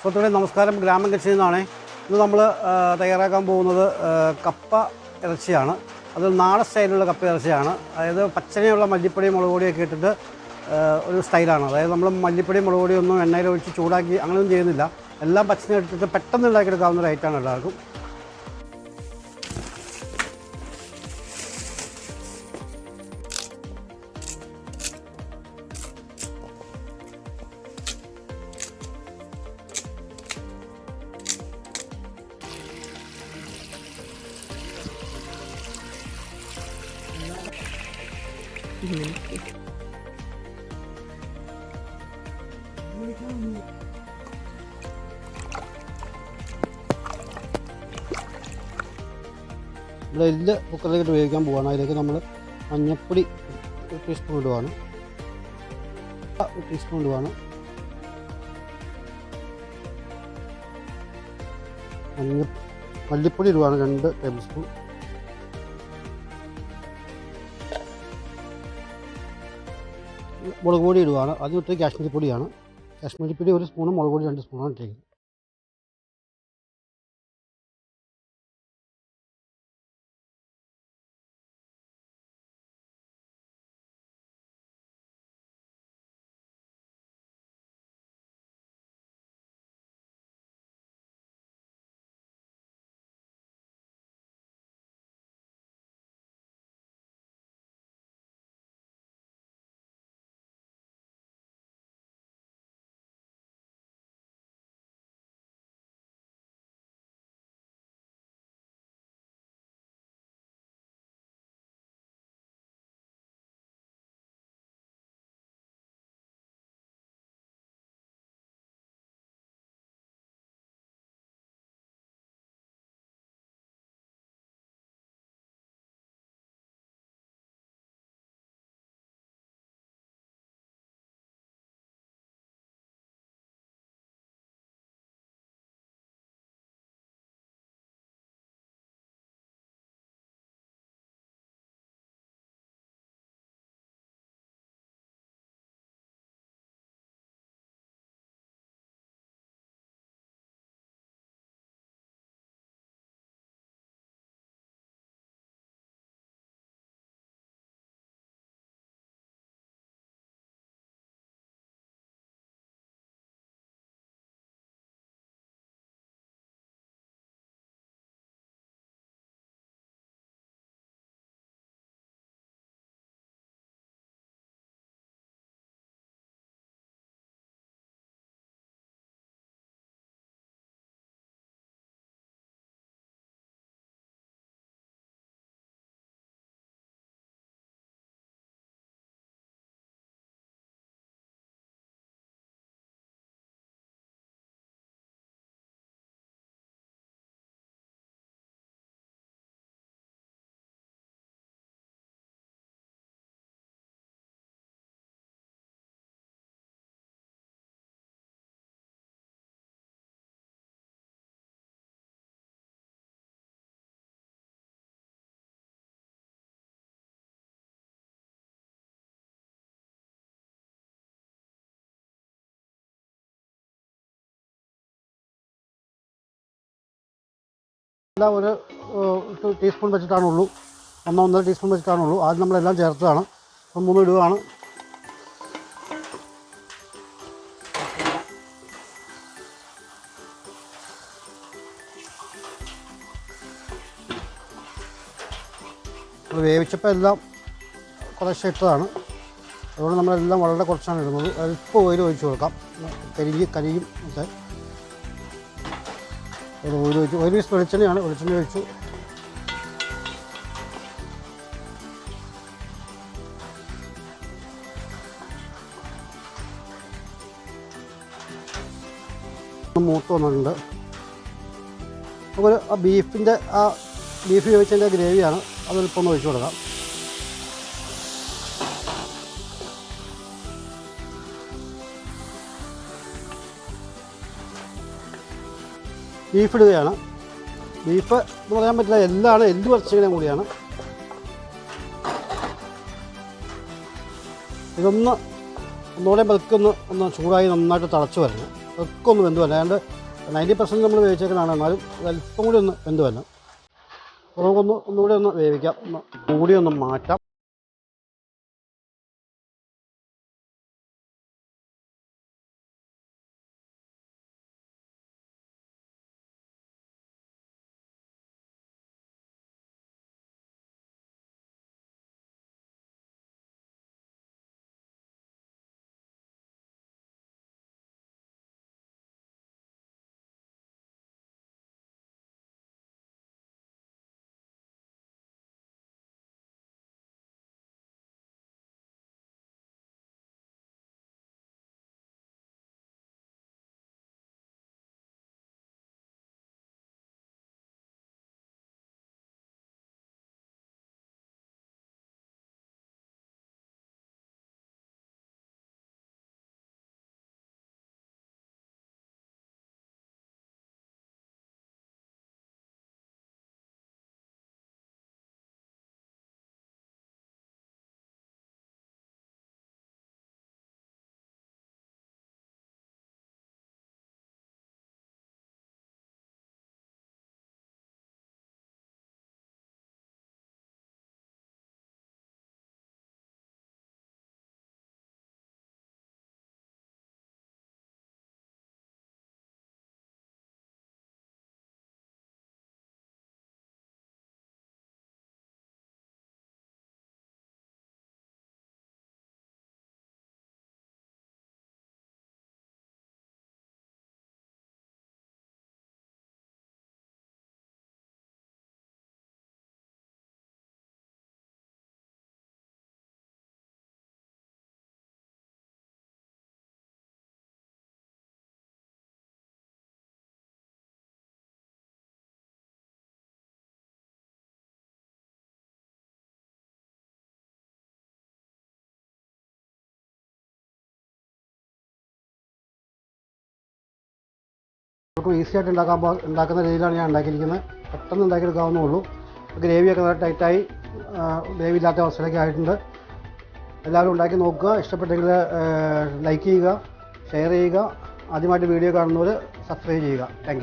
സുഹൃത്തുക്കളെ നമസ്കാരം. ഗ്രാമം കിച്ചണിൽ നിന്നാണ് ഇന്ന് നമ്മൾ തയ്യാറാക്കാൻ പോകുന്നത് കപ്പ ഇറച്ചിയാണ്. അത് നാടൻ സ്റ്റൈലുള്ള കപ്പ ഇറച്ചിയാണ്. അതായത് പച്ചനെയുള്ള മല്ലിപ്പൊടി മുളക് ഇട്ടിട്ട് ഒരു സ്റ്റൈലാണ്. അതായത് നമ്മൾ മല്ലിപ്പൊടി മുളക് പൊടിയൊന്നും എണ്ണയിൽ ചൂടാക്കി അങ്ങനെയൊന്നും ചെയ്യുന്നില്ല. എല്ലാം പച്ചനെ എടുത്തിട്ട് പെട്ടെന്ന് ഉണ്ടാക്കിയെടുക്കാവുന്ന ഒരു ഐറ്റമാണ് എല്ലാവർക്കും. ഇവിടെ എല്ല് കുക്കറിലേക്ക് ഉപയോഗിക്കാൻ പോവാണ്. അതിലേക്ക് നമ്മൾ മഞ്ഞപ്പൊടി ഒരു ടീസ്പൂൺ ഇടുവാണ്. ഒരു ടീസ്പൂൺ ഇടുവാണ്. മഞ്ഞ മല്ലിപ്പൊടി ഇടുവാണ് രണ്ട് ടേബിൾ സ്പൂൺ മുളക് പൊടി ഇടുവാണ്. ഇട്ട് കാശ്മീരി പൊടിയാണ്. കാശ്മീരി പൊടി ഒരു സ്പൂണും മുളക് പൊടി രണ്ട് സ്പൂണാണ് ഇട്ടിരിക്കുന്നത് എല്ലാം ഒരു ടീസ്പൂൺ വെച്ചിട്ടാണുള്ളൂ. ഒന്നോ ഒന്നര ടീസ്പൂൺ വെച്ചിട്ടാണുള്ളൂ. ആദ്യം നമ്മളെല്ലാം ചേർത്തതാണ്. അപ്പം മൂന്ന് ഇടുകയാണ് വേവിച്ചപ്പോൾ എല്ലാം കുറച്ച് ഇട്ടതാണ്. അതുകൊണ്ട് നമ്മളെല്ലാം വളരെ കുറച്ചാണ് ഇടുന്നത്. അല്പം ഓയിൽ ഒഴിച്ച് കൊടുക്കാം. കരിഞ്ഞ് കരിയും ഒക്കെ. ഒരു ഒരു ഒരു പീസ് വെളിച്ചെണ്ണയാണ്. വെളിച്ചെണ്ണ ഒഴിച്ചു. മൂത്ത് വന്നിട്ടുണ്ട്. അപ്പോൾ ആ ബീഫിന്റെ ആ ബീഫ് വേവിച്ചതിന്റെ ഗ്രേവിയാണ്. അതൊരിപ്പം ഒന്ന് ഒഴിച്ചു കൊടുക്കാം. ബീഫ് ഇടുകയാണ്. ബീഫ് എന്ന് പറയാൻ പറ്റില്ല എല്ലാണ് എല്ല് പറിച്ചതിനും കൂടിയാണ്. ഇതൊന്ന് ഒന്നുകൂടെ പതുക്കെ ഒന്ന് ചൂടായി നന്നായിട്ട് തിളച്ച് വരണം. ഒക്കെ ഒന്ന് വെന്ത് വരണം. ഏതാണ്ട് നയന്റി പെർസെന്റ് നമ്മൾ വേവിച്ചേക്കുന്നതാണ് എന്നാലും അല്പം കൂടി ഒന്ന് വെന്ത് വരണം. അപ്പോൾ നമുക്കൊന്ന് ഒന്നുകൂടി ഒന്ന് വേവിക്കാം. ഒന്ന് കൂടി ഒന്ന് മാറ്റാം. നമുക്ക് ഈസി ആയിട്ട് ഉണ്ടാക്കാൻ ഉണ്ടാക്കുന്ന രീതിയിലാണ് ഞാൻ ഉണ്ടാക്കിയിരിക്കുന്നത്. പെട്ടെന്ന് ഉണ്ടാക്കിയെടുക്കാവുന്നേ ഉള്ളൂ. ഗ്രേവിയൊക്കെ നല്ല ടൈറ്റായി ഗ്രേവി ഇല്ലാത്ത അവസ്ഥയിലൊക്കെ ആയിട്ടുണ്ട്. എല്ലാവരും ഉണ്ടാക്കി നോക്കുക. ഇഷ്ടപ്പെട്ടെങ്കിൽ ലൈക്ക് ചെയ്യുക ഷെയർ ചെയ്യുക. ആദ്യമായിട്ട് വീഡിയോ കാണുന്നവർ സബ്സ്ക്രൈബ് ചെയ്യുക. താങ്ക്